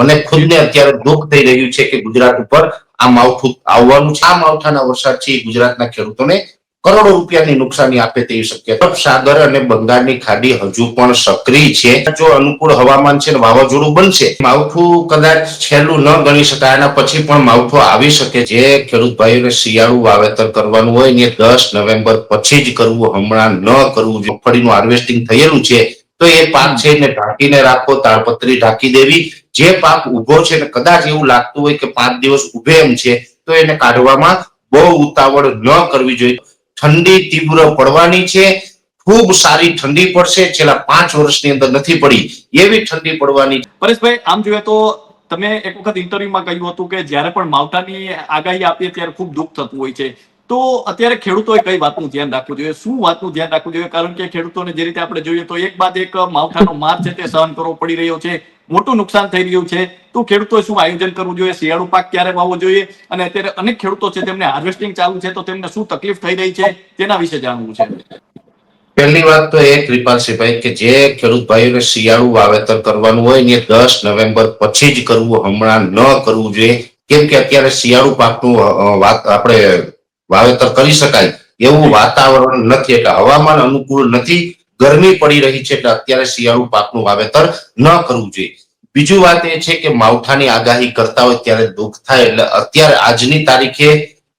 મને ખુદને અત્યારે દુઃખ થઈ રહ્યું છે કે ગુજરાત ઉપર આ માવઠું આવવાનું છે. આ માવઠાના વરસાદથી ગુજરાતના ખેડૂતોને કરોડો રૂપિયાની નુકસાની આપે તેવી શક્યતા. સાગર અને બંગાળની ખાડી હજુ પણ સક્રિય છે. જો અનુકૂળ હવામાન છે વાવાઝોડું બનશે, માવઠું કદાચ છેલ્લું ન ગણી શકાય એના પછી પણ માવઠું આવી શકે. જે ખેડૂત ભાઈઓને શિયાળુ વાવેતર કરવાનું હોય ને દસ નવેમ્બર પછી જ કરવું, હમણાં ન કરવું. મગફળીનું હાર્વેસ્ટિંગ થયેલું છે તો એ પાક છે એને ઢાંકીને રાખો તાળપત્રી ઢાંકી દેવી. જે પાક ઊભો છે ને કદાચ એવું લાગતું હોય કે પાંચ દિવસ ઉભે એમ છે તો એને કાઢવામાં બહુ ઉતાવળ ન કરવી જોઈએ. ઠંડી તીવ્ર પડવાની છે ખૂબ સારી ઠંડી પડશે છેલ્લા પાંચ વર્ષની અંદર નથી પડી એવી ઠંડી પડવાની પરેશભાઈ આમ જોઈએ તો તમે એક વખત ઇન્ટરવ્યુમાં કહ્યું હતું કે જ્યારે પણ માવઠાની આગાહી આપીએ ત્યારે ખૂબ દુઃખ થતું હોય છે. તો અત્યારે ખેડૂતોએ કઈ વાતનું ધ્યાન રાખવું જોઈએ? શું વાતનું ધ્યાન રાખવું જોઈએ? કારણ કે ખેડૂતોને જે રીતે આપણે જોઈએ તો એક બાદ એક માવઠાનો માર છે તે સહન કરવો પડી રહ્યો છે, મોટું નુકસાન થઈ રહ્યું છે. તો ખેડૂતોએ શું આયોજન કરવું જોઈએ? શિયાળુ પાક ક્યારે વાવવો જોઈએ? અને અત્યારે અનેક ખેડૂતો છે તેમને હાર્વેસ્ટિંગ ચાલુ છે, તો તેમને શું તકલીફ થઈ રહી છે? તેના વિશે જાણવું છે. પહેલી વાત તો એ કૃપાલસિંહભાઈ કે જે ખેડૂત ભાઈઓને શિયાળુ વાવેતર કરવાનું હોય ને દસ નવેમ્બર પછી જ કરવું, હમણાં ન કરવું જોઈએ. કેમ કે અત્યારે શિયાળુ પાકનું વાત આપણે વાવેતર કરી શકાય એવું વાતાવરણ નથી. એટલે હવામાન અનુકૂળ નથી. ગરમી પડી રહી છે એટલે અત્યારે શિયાળુ પાકનું વાવેતર ન કરવું જોઈએ. બીજું વાત એ છે કે માવઠાની આગાહી કરતા હોય ત્યારે દુઃખ થાય. એટલે અત્યારે આજની તારીખે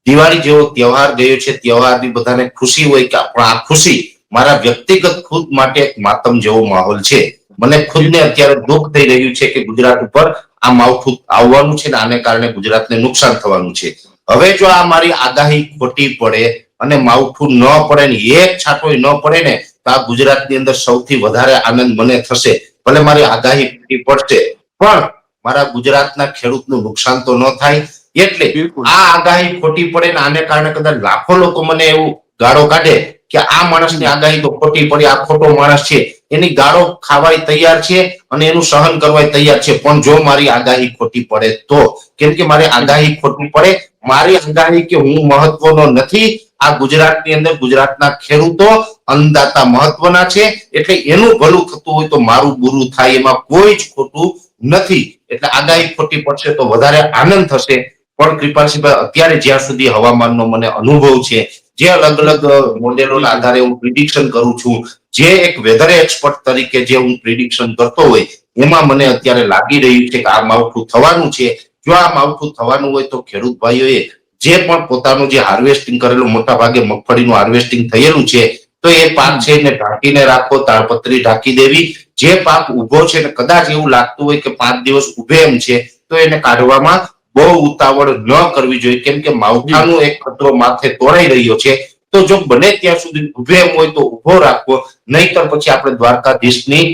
દિવાળી જેવો તહેવાર ગયો છે. તહેવારની બધાને ખુશી હોય કે પણ આ ખુશી મારા વ્યક્તિગત ખુદ માટે એક માતમ જેવો માહોલ છે. મને ખુદને અત્યારે દુઃખ થઈ રહ્યું છે કે ગુજરાત ઉપર આ માવઠું આવવાનું છે ને આને કારણે ગુજરાતને નુકસાન થવાનું છે. હવે જો આ મારી આગાહી ખોટી પડે અને માવઠું ન પડે ને એક છાંટો ન પડે ને તો આ ગુજરાતની અંદર સૌથી વધારે આનંદ મને થશે. ભલે મારી આગાહી ખોટી પડશે પણ મારા ગુજરાતના ખેડૂતનું નુકસાન તો ન થાય. એટલે આ આગાહી ખોટી પડે ને આને કારણે કદાચ લાખો લોકો મને એવું ગાળો કાઢે કે આ માણસની આગાહી તો ખોટી પડી આ ખોટો માણસ છે. એની ગાળો ખાવાય તૈયાર છે અને એનું સહન કરવાય તૈયાર છે. પણ જો મારી આગાહી ખોટી પડે તો કેમ કે મારી આગાહી ખોટી પડે મારી આગાહી કે હું મહત્વનો નથી, આ ગુજરાતની અંદર ગુજરાતના ખેડૂતો અન્નદાતા મહત્વના છે, એટલે એનું ભલું થતું હોય તો મારું બુરું થાય, એમાં કોઈ જ ખોટું નથી. એટલે આગાહી ખોટી પડશે તો વધારે આનંદ થશે. પણ કૃપાલસિંહભાઈ, અત્યારે જ્યાં સુધી હવામાનનો મને અનુભવ છે, જે અલગ અલગ મોડેલોના આધારે હું પ્રિડિક્શન કરું છું, જે એક વેધર એક્સપર્ટ તરીકે જે હું પ્રિડિક્શન કરતો હોય, એમાં મને અત્યારે લાગી રહ્યું છે કે આ માવઠું થવાનું છે. જો આ માવઠું થવાનું હોય તો ખેડૂત ભાઈઓએ જે પણ પોતાનું જે હાર્વેસ્ટિંગ કરેલું મોટા ભાગે મગફળીનું હાર્વેસ્ટિંગ થયેલું છે તો એ પાક છે એને ઢાંકીને રાખો તાળપત્રી ઢાંકી દેવી. જે પાક ઊભો છે ને કદાચ એવું લાગતું હોય કે પાંચ દિવસ ઉભે એમ છે તો એને કાઢવામાં બહુ ઉતાવળ ન કરવી જોઈએ. કેમ કે માવઠાનું એક ખતરો માથે તોડાઈ રહ્યો છે તો જો બને ત્યાં સુધી ઉભે એમ હોય તો ઊભો રાખવો નહીતર પછી આપણે દ્વારકાધીશની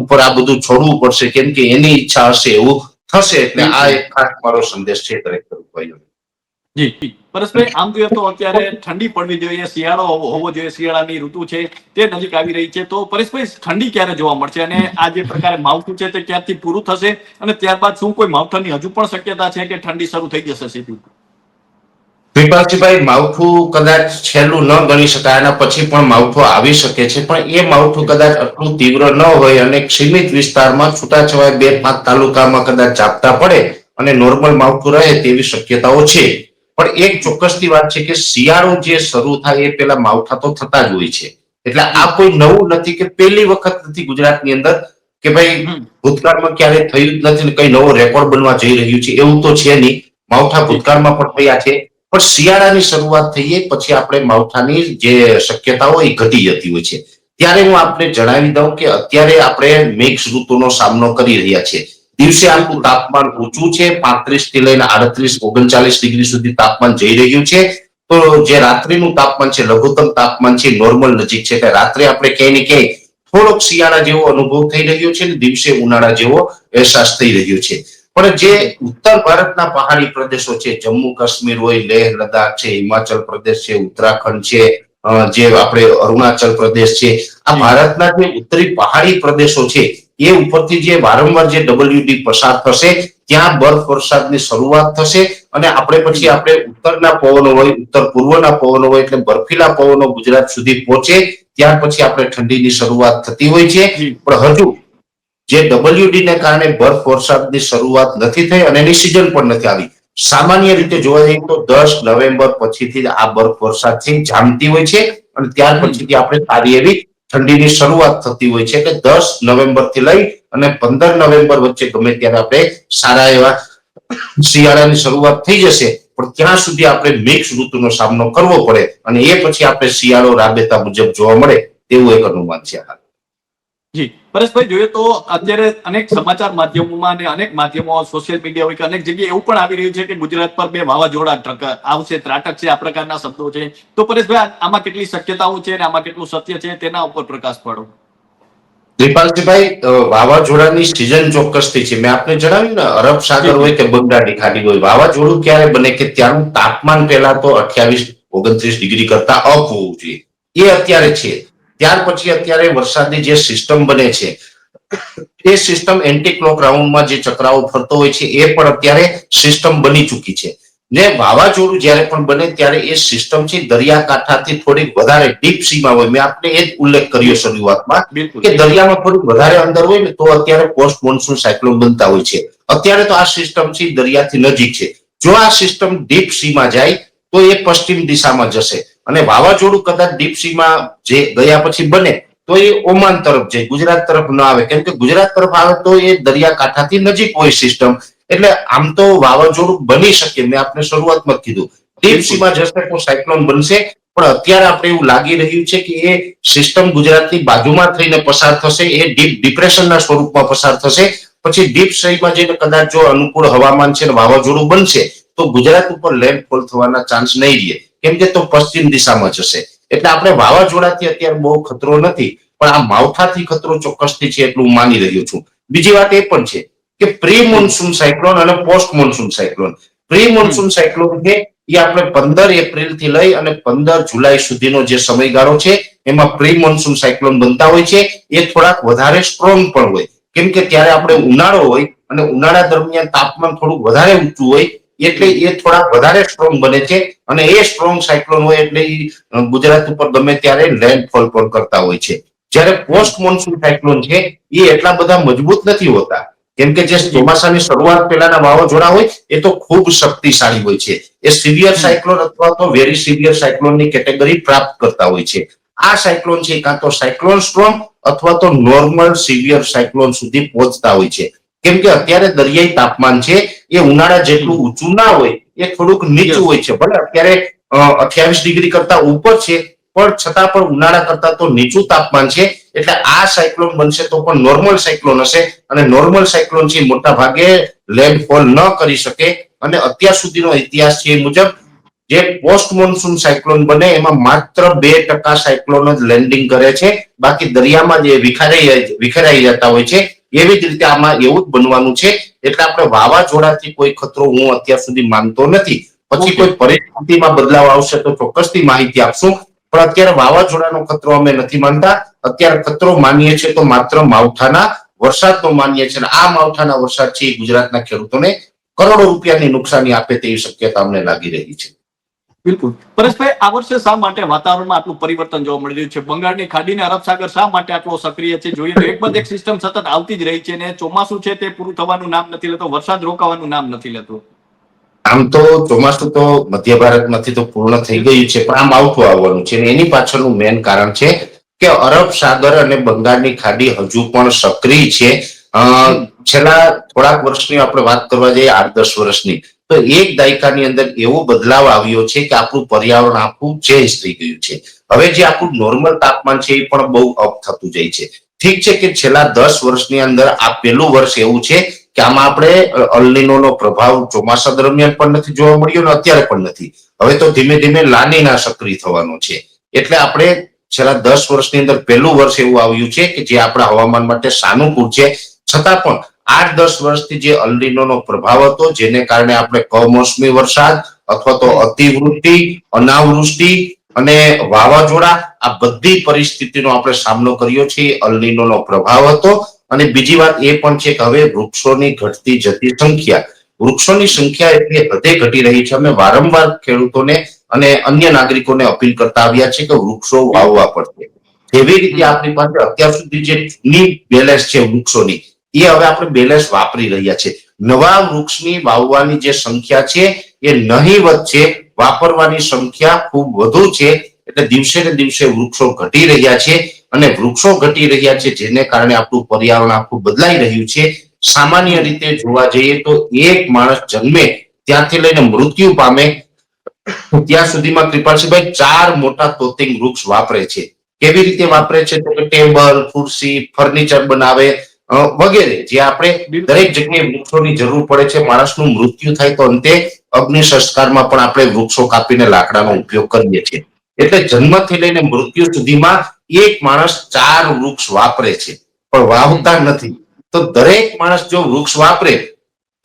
ઉપર આ બધું છોડવું પડશે. કેમ કે એની ઈચ્છા હશે એવું થશે એટલે આ એક ખાસ મારો સંદેશ છે દરેક ભાઈઓને. જી. પરેશભાઈ આમ જોઈએ તો અત્યારે ઠંડી પડવી જોઈએ શિયાળો હોવો જોઈએ શિયાળાની ઋતુ છે તે નજીક આવી રહી છે. તો પરેશભાઈ ઠંડી ક્યારે જોવા મળશે? અને આ જે પ્રકારે માવઠું છે તે ક્યારથી પૂરું થશે? અને ત્યારબાદ શું કોઈ માવઠાની હજુ પણ શક્યતા છે કે ઠંડી શરૂ થઈ જશે સીધી? વિપાલજીભાઈ માવઠું કદાચ છેલ્લું ન ગણી શકાય એના પછી પણ માવઠું આવી શકે છે પણ એ માવઠું કદાચ આટલું તીવ્ર ન હોય અને સીમિત વિસ્તારમાં છૂટાછવાયા બે પાંચ તાલુકામાં કદાચ ચાપતા પડે અને નોર્મલ માવઠું રહે તેવી શક્યતાઓ છે. પણ એક ચોક્કસની વાત છે કે શિયાળો જે શરૂ થાય એ પેલા માવઠા તો થતા જ હોય છે. એટલે આ કોઈ નવું નથી કે પહેલી વખત નથી ગુજરાતની અંદર કે ભાઈ ભૂતકાળમાં ક્યારે થયું જ નથી કઈ નવો રેકોર્ડ બનવા જઈ રહ્યું છે એવું તો છે નહીં. માવઠા ભૂતકાળમાં પણ થયા છે. પણ શિયાળાની શરૂઆત થઈએ પછી આપણે માવઠાની જે શક્યતાઓ એ ઘટી જતી હોય છે. ત્યારે હું આપને જણાવી દઉં કે અત્યારે આપણે મેઘ ઋતુનો સામનો કરી રહ્યા છીએ. દિવસે આટલું તાપમાન ઊંચું છે પાંત્રીસથી લઈને આડત્રીસ, ઓગણચાલીસ ડિગ્રી સુધી તાપમાન જઈ રહ્યું છે. તો જે રાત્રિનું તાપમાન છે, લઘુત્તમ તાપમાન છે નોર્મલ નજીક છે. એટલે રાત્રે આપણે ક્યાંય ને ક્યાંય થોડોક શિયાળા જેવો અનુભવ થઈ રહ્યો છે ને દિવસે ઉનાળા જેવો અહેસાસ થઈ રહ્યો છે. પણ જે ઉત્તર ભારતના પહાડી પ્રદેશો છે જમ્મુ કાશ્મીર હોય લેહ લદ્દાખ છે હિમાચલ પ્રદેશ છે ઉત્તરાખંડ છે જે આપણે અરુણાચલ પ્રદેશ છે આ ભારતના જે ઉત્તરી પહાડી પ્રદેશો છે એ ઉપરથી જે વારંવાર જે ડબલ્યુડી પસાર થશે ત્યાં બરફ વરસાદની શરૂઆત થશે અને આપણે પછી આપણે ઉત્તરના પવનો હોય ઉત્તર પૂર્વના પવનો હોય એટલે બર્ફીલા પવનો ગુજરાત સુધી પહોંચે ત્યાર પછી આપણે ઠંડીની શરૂઆત થતી હોય છે. પણ હજુ જે ડબલ્યુડી ને કારણે બરફ વરસાદની શરૂઆત નથી થઈ અને એની સિઝન પણ નથી આવી. સામાન્ય રીતે જોવા જઈએ તો દસ નવેમ્બર પછીથી આ બરફ વરસાદથી જામતી હોય છે અને ત્યાર પછીથી આપણે સારી એવી ઠંડીની શરૂઆત થતી હોય છે કે દસ નવેમ્બરથી લઈ અને પંદર નવેમ્બર વચ્ચે ગમે ત્યારે આપણે સારા એવા શિયાળાની શરૂઆત થઈ જશે. પણ ત્યાં સુધી આપણે મિક્સ ઋતુનો સામનો કરવો પડે અને એ પછી આપણે શિયાળો રાબેતા મુજબ જોવા મળે તેવું એક અનુમાન છે હાલ. જી. પરેશભાઈ જોઈએ તો અત્યારે અનેક સમાચાર માધ્યમોમાં અને અનેક માધ્યમો સોશિયલ મીડિયા હોય કે અનેક જગ્યાએ એવું પણ આવી રહ્યું છે કે ગુજરાત પર બે વાવાઝોડા ટ્રક આવશે ત્રાટક છે આ પ્રકારના શબ્દો છે. તો પરેશભાઈ આમાં કેટલી શક્યતાઓ છે અને આમાં કેટલું સત્ય છે તેના ઉપર પ્રકાશ પાડો. કૃપાલજીભાઈ વાવાઝોડાની સિઝન ચોક્કસથી છે. મેં આપને જણાવ્યું ને અરબ સાગર હોય કે બંગાળની ખાડી હોય વાવાઝોડું ક્યારે બને કે ત્યાંનું તાપમાન પહેલા તો અઠ્યાવીસ ઓગણત્રીસ ડિગ્રી કરતા અપ હોવું જોઈએ. એ અત્યારે છે. ત્યાર પછી અત્યારે વરસાદની જે સિસ્ટમ બને છે એ સિસ્ટમ એન્ટી ક્લોક રાઉન્ડમાં જે ચક્રાઓ ફરતો હોય છે એ પણ અત્યારે સિસ્ટમ બની ચૂકી છે. ને વાવાઝોડું જ્યારે પણ બને ત્યારે એ સિસ્ટમ છે દરિયાકાંઠાથી થોડીક વધારે ડીપ સીમાં હોય. મેં આપને એ જ ઉલ્લેખ કર્યો શરૂઆતમાં કે દરિયામાં થોડુંક વધારે અંદર હોય ને તો અત્યારે પોસ્ટ મોન્સૂન સાયક્લોન બનતા હોય છે. અત્યારે તો આ સિસ્ટમ છે દરિયાથી નજીક છે. જો આ સિસ્ટમ ડીપ સીમાં જાય તો એ પશ્ચિમ દિશામાં જશે. અને વાવાઝોડું કદાચ ડીપસીમાં જે ગયા પછી બને તો એ ઓમાન તરફ જાય ગુજરાત તરફ ન આવે. કેમ કે ગુજરાત તરફ આવે તો એ દરિયાકાંઠાથી નજીક હોય સિસ્ટમ એટલે આમ તો વાવાઝોડું બની શકે મેં આપને શરૂઆતમાં કીધું. ડીપસીમાં જશે તો સાયક્લોન બનશે પણ અત્યારે આપણે એવું લાગી રહ્યું છે કે એ સિસ્ટમ ગુજરાતની બાજુમાં થઈને પસાર થશે એ ડીપ ડિપ્રેશનના સ્વરૂપમાં પસાર થશે. પછી ડીપ સહીમાં જઈને કદાચ જો અનુકૂળ હવામાન છે ને વાવાઝોડું બનશે તો ગુજરાત ઉપર લેન્ડફોલ થવાના ચાન્સ નહીં રહે. કેમ કે તો પશ્ચિમ દિશામાં જશે. એટલે આપણે વાવાઝોડાથી અત્યારે બહુ ખતરો નથી, પણ આ માવઠાથી ખતરો ચોક્કસથી છે એટલું માની રહ્યો છું. બીજી વાત એ પણ છે કે પ્રી મોન્સૂન સાયક્લોન અને post monsoon cyclone. Pre monsoon cyclone છે, એ આપણે પંદર એપ્રિલથી લઈ અને પંદર જુલાઈ સુધીનો જે સમયગાળો છે, એમાં પ્રી મોન્સૂન સાયક્લોન બનતા હોય છે. એ થોડાક વધારે સ્ટ્રોંગ પણ હોય. કેમ કે ત્યારે આપણે ઉનાળો હોય અને ઉનાળા દરમિયાન તાપમાન થોડું વધારે ઊંચું હોય એટલે એ થોડા વધારે સ્ટ્રોંગ બને છે અને એ સ્ટ્રોંગ સાયક્લોન હોય એટલે એ ગુજરાત ઉપર ગમે ત્યારે લેન્ડફોલ પણ કરતા હોય છે. જ્યારે પોસ્ટ મોન્સૂન સાયક્લોન છે એ એટલા બધા મજબૂત નથી હોતા. કેમ કે જે ચોમાસાની શરૂઆત પહેલાના વાવાઝોડા હોય એ તો ખૂબ શક્તિશાળી હોય છે. એ સિવિયર સાયક્લોન અથવા તો વેરી સિવિયર સાયક્લોનની કેટેગરી પ્રાપ્ત કરતા હોય છે. આ સાયક્લોન છે કાં તો સાયક્લોન સ્ટ્રોંગ અથવા તો નોર્મલ સિવિયર સાયક્લોન સુધી પહોંચતા હોય છે. કેમ કે અત્યારે દરિયાઈ તાપમાન છે એ ઉનાળા જેટલું ઊંચું ના હોય એ થોડુંક નીચું હોય છે. ભલે અત્યારે અઠ્યાવીસ ડિગ્રી કરતા ઉપર છે પણ છતાં પણ ઉનાળા કરતા તો નીચું તાપમાન છે. એટલે આ સાયક્લોન બનશે તો પણ નોર્મલ સાયક્લોન હશે અને નોર્મલ સાયક્લોન છે મોટા ભાગે લેન્ડફોલ ન કરી શકે. અને અત્યાર સુધીનો ઇતિહાસ છે એ મુજબ જે પોસ્ટ મોન્સૂન સાયક્લોન બને એમાં માત્ર બે ટકા સાયક્લોન જ લેન્ડિંગ કરે છે. બાકી દરિયામાં જે વિખેરાઈ વિખેરાઈ જતા હોય છે એવી જ રીતે આમાં એવું જ બનવાનું છે એટલે આપણે વાવાઝોડાથી કોઈ ખતરો હું અત્યાર સુધી માનતો નથી. પછી કોઈ પરિસ્થિતિમાં બદલાવ આવશે તો ચોક્કસથી માહિતી આપશું. પણ અત્યારે વાવાઝોડાનો ખતરો અમે નથી માનતા. અત્યારે ખતરો માનીએ છીએ તો માત્ર માવઠાના વરસાદનો માનીએ છીએ અને આ માવઠાના વરસાદ છે એ ગુજરાતના ખેડૂતોને કરોડો રૂપિયાની નુકસાની આપે તેવી શક્યતા અમને લાગી રહી છે. બિલકુલ. પરેશભાઈ આ વર્ષે શા માટે વાતાવરણમાં આટલું પરિવર્તન જોવા મળી રહ્યું છે? બંગાળની ખાડીને અરબ સાગર શા માટે આટલો સક્રિય છે? જોઈએ તો એક બાદ એક સિસ્ટમ સતત આવતી જ રહી છે ને ચોમાસું છે તે પૂરું થવાનું નામ નથી લેતો વરસાદ રોકાવાનું નામ નથી લેતો. આમ તો ચોમાસું તો મધ્ય ભારતમાંથી તો પૂર્ણ થઈ ગયું છે પણ આમ આવતું આવવાનું છે એની પાછળનું મેન કારણ છે કે અરબ સાગર અને બંગાળની ખાડી હજુ પણ સક્રિય છે. છેલ્લા થોડાક વર્ષની આપણે વાત કરવા જઈએ, આઠ દસ વર્ષની, તો એક દાયકાની અંદર એવો બદલાવ આવ્યો છે કે આપણું પર્યાવરણ આખું ચેન્જ થઈ ગયું છે. હવે જે આપણું નોર્મલ તાપમાન છે એ પણ બહુ અપ થતું જાય છે. ઠીક છે કે છેલ્લા દસ વર્ષની અંદર આ પહેલું વર્ષ એવું છે કે આમાં આપણે અલ્નિનોનો પ્રભાવ ચોમાસા દરમિયાન પણ નથી જોવા મળ્યો ને અત્યારે પણ નથી. હવે તો ધીમે ધીમે લાનીના સક્રિય થવાનો છે. એટલે આપણે છેલ્લા દસ વર્ષની અંદર પહેલું વર્ષ એવું આવ્યું છે કે જે આપણા હવામાન માટે સાનુકૂળ છે. છતાં પણ આઠ દસ વર્ષથી જે અલ્લીનોનો પ્રભાવ હતો, જેને કારણે આપણે કમોસમી વરસાદ અથવા તો અતિવૃષ્ટિ, અનાવૃષ્ટિ અને વાવાઝોડા, આ બધી પરિસ્થિતિનો આપણે સામનો કર્યો છે અલ્લીનોનો પ્રભાવ હતો. અને બીજી વાત એ પણ છે કે હવે વૃક્ષોની ઘટતી જતી સંખ્યા, વૃક્ષોની સંખ્યા એટલી હદે ઘટી રહી છે. અમે વારંવાર ખેડૂતોને અને અન્ય નાગરિકોને અપીલ કરતા આવ્યા છે કે વૃક્ષો વાવવા પડશે. જેવી રીતે આપણી પાસે અત્યાર સુધી જે જૂની બેલેન્સ છે વૃક્ષોની એ હવે આપણે બેલેન્સ વાપરી રહ્યા છે. નવા વૃક્ષની વાવવાની જે સંખ્યા છે, એ નહીવત છે વાપરવાની સંખ્યા ખૂબ વધુ છે. એટલે દિવસે ને દિવસે વૃક્ષો ઘટી રહ્યા છે અને વૃક્ષો ઘટી રહ્યા છે જેને કારણે આપણું પર્યાવરણ આખું બદલાઈ રહ્યું છે. સામાન્ય રીતે જોવા જઈએ તો એક માણસ જન્મે ત્યાંથી લઈને મૃત્યુ પામે ત્યાં સુધીમાં કૃપાલસિંહભાઈ ચાર મોટા તોતિંગ વૃક્ષ વાપરે છે. કેવી રીતે વાપરે છે? તો કે ટેબલ, ખુરશી ફર્નિચર બનાવે વગેરે જે આપણે દરેક જગ્યાએ વૃક્ષોની જરૂર પડે છે માણસનું મૃત્યુ થાય તો અંતે અગ્નિ સંસ્કારમાં પણ આપણે વૃક્ષો કાપીને લાકડાનો ઉપયોગ કરીએ છીએ. એટલે જન્મથી લઈને મૃત્યુ સુધીમાં એક માણસ ચાર વૃક્ષ વાપરે છે. પણ વાવતા નથી. તો દરેક માણસ જો વૃક્ષ વાપરે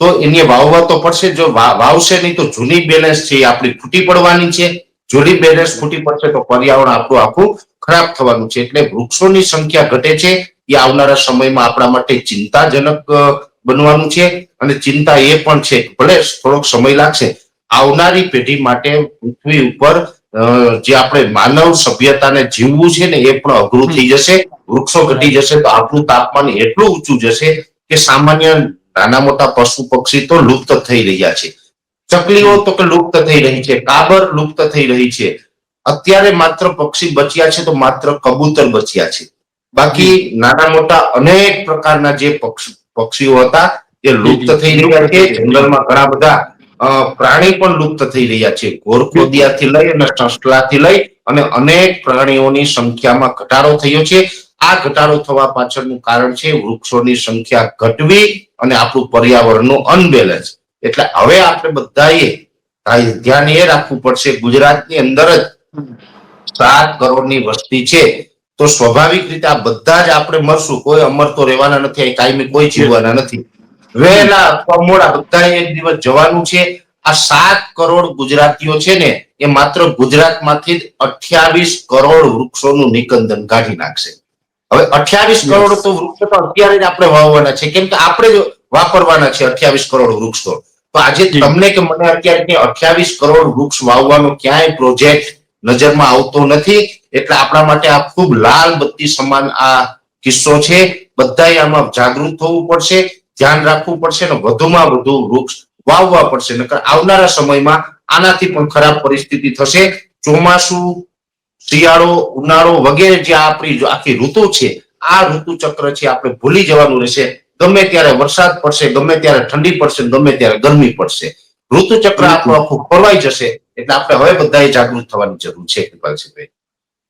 તો એને વાવવા તો પડશે જો વાવશે નહીં તો જૂની બેલેન્સ છે એ આપણી ફૂટી પડવાની છે. જૂની બેલેન્સ ફૂટી પડશે તો પર્યાવરણ આપણું આખું ખરાબ થવાનું છે. એટલે વૃક્ષોની સંખ્યા ઘટે છે એ આવનારા સમયમાં આપણા માટે ચિંતાજનક બનવાનું છે અને ચિંતા એ પણ છે ભલે થોડોક સમય લાગશે, આવનારી પેઢી માટે પૃથ્વી ઉપર જે આપણે માનવ સભ્યતાને જીવવું છે ને એ પણ અઘરું થઈ જશે, વૃક્ષો ઘટી જશે તો આપણું તાપમાન એટલું ઊંચું જશે કે સામાન્ય નાના મોટા પશુ પક્ષી તો લુપ્ત થઈ રહ્યા છે. ચકલીઓ તો કે લુપ્ત થઈ રહી છે, કાબર લુપ્ત થઈ રહી છે. અત્યારે માત્ર પક્ષી બચ્યા છે તો માત્ર કબૂતર બચ્યા છે. બાકી નાના મોટા અનેક પ્રકારના જે પક્ષ- પક્ષીઓ હતા એ લુપ્ત થઈ રહ્યા છે. જંગલમાં ઘણા બધા પ્રાણી પણ લુપ્ત થઈ રહ્યા છે. ઘોરખોદિયાથી લઈ અને સસલાથી લઈ અને અનેક પ્રાણીઓની સંખ્યામાં ઘટાડો થયો છે. આ ઘટાડો થવા પાછળનું કારણ છે વૃક્ષોની સંખ્યા ઘટવી અને આપણું પર્યાવરણનું અનબેલેન્સ. એટલે હવે આપણે બધાએ ધ્યાન એ રાખવું પડશે. ગુજરાતની અંદર જ સાત કરોડની વસ્તી છે. તો સ્વાભાવિક રીતે આ બધા જ આપણે મરશું. કોઈ અમર તો રહેવાના નથી અહીં કાયમી કોઈ જીવવાના નથી. વહેલા અથવા મોડા બધા એક દિવસ જવાનું છે. આ સાત કરોડ ગુજરાતીઓ છે ને એ માત્ર ગુજરાતમાંથી જ અઠ્યાવીસ કરોડ વૃક્ષોનું નિકંદન કાઢી નાખશે. હવે અઠ્યાવીસ કરોડ તો વૃક્ષો તો અત્યારે જ આપણે વાવવાના છે. કેમ કે આપણે જ વાપરવાના છે અઠ્યાવીસ કરોડ વૃક્ષો. તો આજે. તમને કે મને અત્યારે અઠ્યાવીસ કરોડ વૃક્ષ વાવવાનો ક્યાંય પ્રોજેક્ટ નજરમાં આવતો નથી. એટલે આપણા માટે આ ખૂબ લાલ બત્તી સમાન આ કિસ્સો છે. બધાએ આમાં જાગૃત થવું પડશે ધ્યાન રાખવું પડશે અને વધુમાં વધુ વૃક્ષ વાવવા પડશે. નકર આવનારા સમયમાં આનાથી પણ ખરાબ પરિસ્થિતિ થશે. ચોમાસું શિયાળો ઉનાળો વગેરે જે આપણી આખી ઋતુ છે આ ઋતુ ચક્ર છે આપણે ભૂલી જવાનું રહેશે. ગમે ત્યારે વરસાદ પડશે ગમે ત્યારે ઠંડી પડશે ગમે ત્યારે ગરમી પડશે. ઋતુ ચક્ર આપણું આખું ફરવાઈ જશે. એટલે આપણે હવે બધાએ જાગૃત થવાની જરૂર છે કૃપાલસિંહભાઈ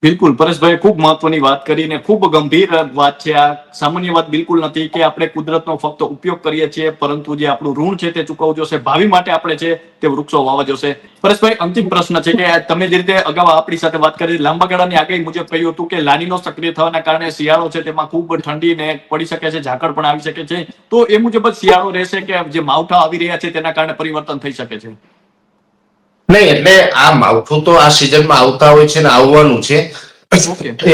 બિલકુલ પરેશભાઈ ખૂબ મહત્વની વાત કરી ખૂબ ગંભીર વાત છે આ. સામાન્ય વાત બિલકુલ નથી કે આપણે કુદરતનો ફક્ત ઉપયોગ કરીએ છીએ, પરંતુ જે આપણું ઋણ છે તે ચૂકવવું જોશે, ભાવિ માટે આપણે છે તે વૃક્ષો વાવા જોશે. પરેશભાઈ, અંતિમ પ્રશ્ન છે કે તમે જે રીતે અગાઉ આપણી સાથે વાત કરી, લાંબા ગાળાની આગાહી મુજબ કહ્યું હતું કે લાનીનો સક્રિય થવાના કારણે શિયાળો છે તેમાં ખૂબ ઠંડી ને પડી શકે છે, ઝાકળ પણ આવી શકે છે. તો એ મુજબ જ શિયાળો રહેશે કે જે માવઠા આવી રહ્યા છે તેના કારણે પરિવર્તન થઈ શકે છે. નહીં એટલે આ માવઠું તો આ સિઝનમાં આવતા હોય છે ને આવવાનું છે.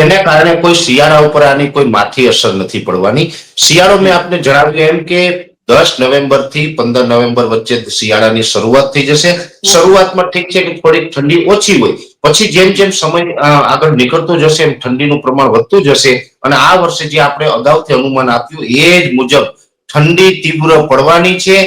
એને કારણે કોઈ શિયાળા ઉપર આની કોઈ માથી અસર નથી પડવાની. શિયાળો મેં આપને જણાવ્યું એમ કે દસ નવેમ્બરથી પંદર નવેમ્બર વચ્ચે શિયાળાની શરૂઆત થઈ જશે. શરૂઆતમાં ઠીક છે કે થોડીક ઠંડી ઓછી હોય. પછી જેમ જેમ સમય આગળ નીકળતો જશે એમ ઠંડીનું પ્રમાણ વધતું જશે. અને આ વર્ષે જે આપણે અગાઉથી અનુમાન આપ્યું એ જ મુજબ ઠંડી તીવ્ર પડવાની છે.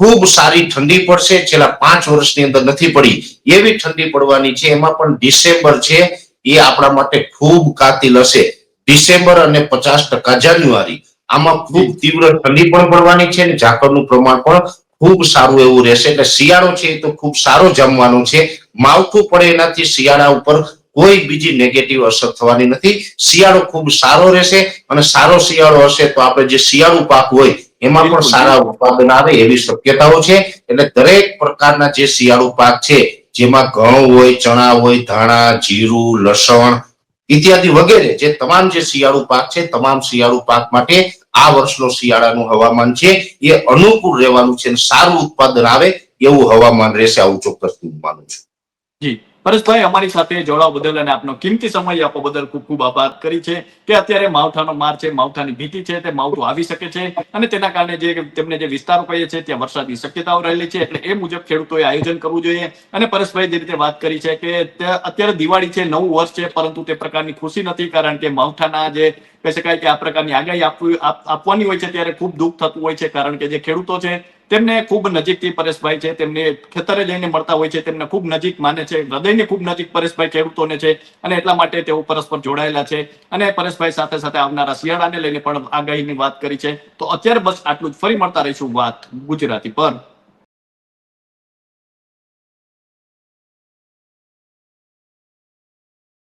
ખૂબ સારી ઠંડી પડશે. છેલ્લા પાંચ વર્ષની અંદર નથી પડી. એવી ઠંડી પડવાની છે. એમાં પણ ડિસેમ્બર છે. એ આપણા માટે ખૂબ કાતિલ હશે. ડિસેમ્બર અને પચાસ ટકા જાન્યુઆરી. આમાં ખૂબ તીવ્ર ઠંડી પણ પડવાની છે અને ઝાકળનું પ્રમાણ પણ ખૂબ સારું એવું રહેશે. એટલે શિયાળો છે એ તો ખૂબ સારો જમવાનો છે. માવઠું પડે એનાથી શિયાળા ઉપર કોઈ બીજી નેગેટિવ અસર થવાની નથી. શિયાળો ખૂબ સારો રહેશે અને સારો શિયાળો હશે તો આપણે જે શિયાળુ પાક હોય એમાં પણ સારા ઉત્પાદન આવે એવી શક્યતાઓ છે. એટલે દરેક પ્રકારના જે શિયાળુ પાક છે જેમાં ઘઉં હોય ચણા હોય ધાણા જીરું લસણ ઇત્યાદિ વગેરે જે તમામ જે શિયાળુ પાક છે તમામ શિયાળુ પાક માટે આ વર્ષનો શિયાળાનું હવામાન છે એ અનુકૂળ રહેવાનું છે અને સારું ઉત્પાદન આવે એવું હવામાન રહેશે. આવું ચોક્કસ હું માનું છું. જી. પરેશભાઈ અમારી સાથે જોડાવા બદલ અને આપનો કિંમતી સમય આપવા બદલ ખૂબ ખૂબ આભાર કરી છે કે અત્યારે માવઠાનો માર છે, માવઠાની ભીતિ છે, તે માવઠું આવી શકે છે અને તેના કારણે જે તેમને જે વિસ્તારો કહીએ છે ત્યાં વરસાદની શક્યતાઓ રહેલી છે. એટલે એ મુજબ ખેડૂતોએ આયોજન કરવું જોઈએ. અને પરેશભાઈ જે રીતે વાત કરી છે કે અત્યારે દિવાળી છે, નવું વર્ષ છે, પરંતુ તે પ્રકારની ખુશી નથી કારણ કે માવઠાના જે કહી શકાય કે આ પ્રકારની આગાહી આપવી આપવાની હોય છે, ત્યારે ખૂબ દુઃખ થતું હોય છે કારણ કે જે ખેડૂતો છે તેમને ખૂબ નજીકથી પરેશભાઈ છે, તેમને ખેતરે જઈને મળતા હોય છે, તેમને ખૂબ નજીક માને છે, હૃદયની ખૂબ નજીક પરેશભાઈ ખેડૂતોને છે અને એટલા માટે તેઓ પરસ્પર જોડાયેલા છે અને પરેશભાઈ સાથે સાથે આવનારા શિયાળાને લઈને પણ આગાહીની વાત કરી છે. તો અત્યારે બસ આટલું જ. ફરી મળતા રહીશું વાત ગુજરાતી પર.